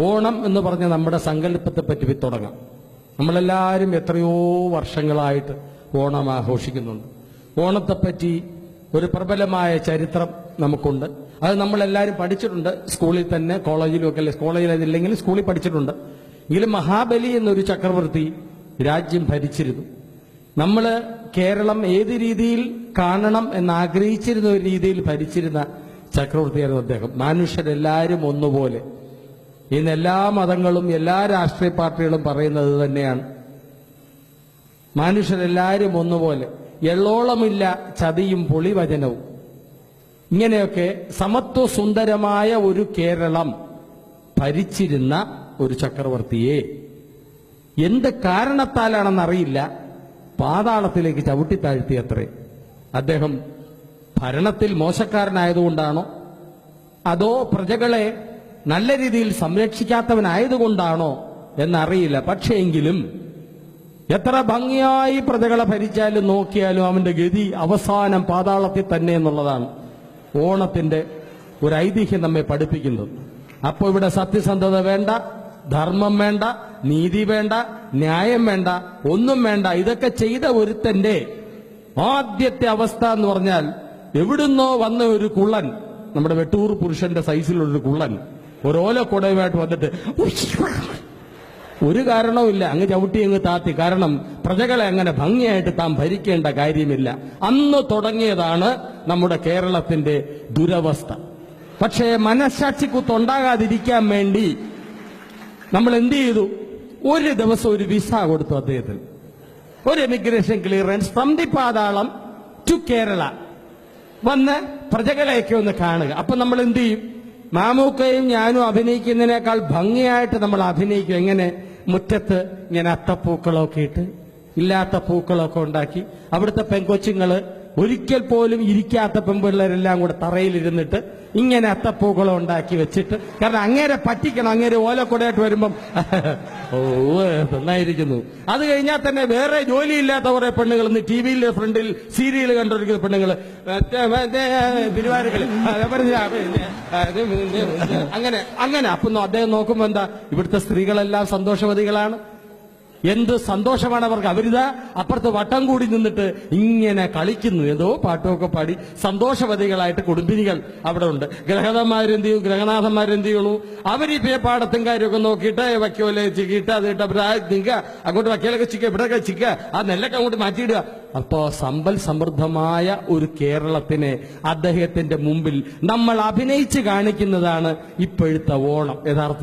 ഓണം എന്ന് പറഞ്ഞ നമ്മുടെ സങ്കല്പത്തെ പറ്റി തുടങ്ങാം. നമ്മളെല്ലാവരും എത്രയോ വർഷങ്ങളായിട്ട് ഓണം ആഘോഷിക്കുന്നുണ്ട്. ഓണത്തെപ്പറ്റി ഒരു പ്രബലമായ ചരിത്രം നമുക്കുണ്ട്. അത് നമ്മളെല്ലാവരും പഠിച്ചിട്ടുണ്ട്. സ്കൂളിൽ തന്നെ കോളേജിലും ഒക്കെ കോളേജിൽ അതില്ലെങ്കിൽ സ്കൂളിൽ പഠിച്ചിട്ടുണ്ട്. എങ്കിലും മഹാബലി എന്നൊരു ചക്രവർത്തി രാജ്യം ഭരിച്ചിരുന്നു. നമ്മൾ കേരളം ഏത് രീതിയിൽ കാണണം എന്ന് ആഗ്രഹിച്ചിരുന്ന ഒരു രീതിയിൽ ഭരിച്ചിരുന്ന ചക്രവർത്തിയായിരുന്നു അദ്ദേഹം. മനുഷ്യരെല്ലാവരും ഒന്നുപോലെ. ഇന്ന് എല്ലാ മതങ്ങളും എല്ലാ രാഷ്ട്രീയ പാർട്ടികളും പറയുന്നത് തന്നെയാണ്. മനുഷ്യരെല്ലാവരും ഒന്നുപോലെ. എള്ളോളമില്ല ചതിയും പൊളിവചനവും. ഇങ്ങനെയൊക്കെ സമത്വസുന്ദരമായ ഒരു കേരളം ഭരിച്ചിരുന്ന ഒരു ചക്രവർത്തിയെ എന്ത് കാരണത്താലാണെന്നറിയില്ല. പാതാളത്തിലേക്ക് ചവിട്ടിത്താഴ്ത്തിയത്രേ. അദ്ദേഹം ഭരണത്തിൽ മോശക്കാരനായതുകൊണ്ടാണോ? അതോ പ്രജകളെ നല്ല രീതിയിൽ സംരക്ഷിക്കാത്തവനായതുകൊണ്ടാണോ എന്നറിയില്ല. പക്ഷേ എങ്കിലും എത്ര ഭംഗിയായി പ്രജകളെ ഭരിച്ചാലും നോക്കിയാലും അവന്റെ ഗതി അവസാനം പാതാളത്തിൽ തന്നെ എന്നുള്ളതാണ് ഓണത്തിന്റെ ഒരു ഐതിഹ്യം നമ്മെ പഠിപ്പിക്കുന്നത്. അപ്പോൾ ഇവിടെ സത്യസന്ധത വേണ്ട ധർമ്മം വേണ്ട നീതി വേണ്ട ന്യായം വേണ്ട ഒന്നും വേണ്ട. ഇതൊക്കെ ചെയ്ത ഒരുത്തന്റെ ആദ്യത്തെ അവസ്ഥ എന്ന് പറഞ്ഞാൽ എവിടുന്നോ വന്ന ഒരു കുള്ളൻ നമ്മുടെ വെട്ടൂർ പുരുഷന്റെ സൈസിലുള്ള ഒരു കുള്ളൻ ഒരു കുടയുമായിട്ട് വന്നിട്ട് ഒരു കാരണവുമില്ല അങ്ങ് ചവിട്ടി അങ്ങ് താത്തി. കാരണം പ്രജകളെ അങ്ങനെ ഭംഗിയായിട്ട് താൻ ഭരിക്കേണ്ട കാര്യമില്ല. അന്ന് തുടങ്ങിയതാണ് നമ്മുടെ കേരളത്തിന്റെ ദുരവസ്ഥ. പക്ഷേ മനഃസാക്ഷി കുത്തുണ്ടാകാതിരിക്കാൻ വേണ്ടി നമ്മൾ എന്ത് ചെയ്തു? ഒരു ദിവസം ഒരു വിസ കൊടുത്തു അദ്ദേഹത്തിന്. ഒരു emigration clearance from the Patalam to Kerala വന്ന് പ്രജകളെയൊക്കെ ഒന്ന് കാണുക. അപ്പൊ നമ്മൾ എന്ത് ചെയ്യും? മാമൂക്കയും ഞാനും അഭിനയിക്കുന്നതിനേക്കാൾ ഭംഗിയായിട്ട് നമ്മൾ അഭിനയിക്കും. എങ്ങനെ? മുറ്റത്ത് ഇങ്ങനെ അത്തപ്പൂക്കളൊക്കെ ഇട്ട് ഇല്ലാത്ത പൂക്കളൊക്കെ ഉണ്ടാക്കി. അവിടുത്തെ പെൺകൊച്ചുങ്ങൾ ഒരിക്കൽ പോലും ഇരിക്കാത്ത പെമ്പിള്ളേരെല്ലാം കൂടെ തറയിലിരുന്നിട്ട് ഇങ്ങനെ അത്തപ്പൂക്കളം ഉണ്ടാക്കി വെച്ചിട്ട് കാരണം അങ്ങേരെ പറ്റിക്കണം അങ്ങേരെ ഓലക്കൊടയായിട്ട് വരുമ്പം ഓ നന്നായിരിക്കുന്നു. അത് കഴിഞ്ഞാൽ തന്നെ വേറെ ജോലിയില്ലാത്ത കുറെ പെണ്ണുങ്ങൾ ഇന്ന് ടി വിയിൽ ഫ്രണ്ടിൽ സീരിയൽ കണ്ടിരിക്കുന്ന പെണ്ണുങ്ങൾ തിരുവാരകളി. അങ്ങനെ അങ്ങനെ. അപ്പൊ അദ്ദേഹം നോക്കുമ്പോ എന്താ? ഇവിടുത്തെ സ്ത്രീകളെല്ലാം സന്തോഷവതികളാണ്. എന്ത് സന്തോഷമാണ് അവർക്ക്. അവരിതാ അപ്പുറത്ത് വട്ടം കൂടി നിന്നിട്ട് ഇങ്ങനെ കളിക്കുന്നു. എന്തോ പാട്ടുമൊക്കെ പാടി സന്തോഷവതികളായിട്ട് കുടുംബിനികൾ അവിടെ ഉണ്ട്. ഗ്രഹതന്മാരെന്ത് ചെയ്യും ഗ്രഹനാഥന്മാരെന്ത് ചെയ്യുള്ളൂ ഈ പാടത്തും കാര്യമൊക്കെ നോക്കിയിട്ട് വയ്ക്കോലെ ചിക്കിയിട്ട് അത് ഇട്ട് നിൽക്കുക അങ്ങോട്ട് വയ്ക്കലൊക്കെ ചിക്കുക ഇവിടെയൊക്കെ ചിക്കുക. ആ നെല്ലൊക്കെ അങ്ങോട്ട് മാറ്റിയിടുക. അപ്പോ സമ്പൽ സമൃദ്ധമായ ഒരു കേരളത്തിനെ അദ്ദേഹത്തിന്റെ മുമ്പിൽ നമ്മൾ അഭിനയിച്ച് കാണിക്കുന്നതാണ് ഇപ്പോഴത്തെ ഓണം. യഥാർത്ഥത്തിൽ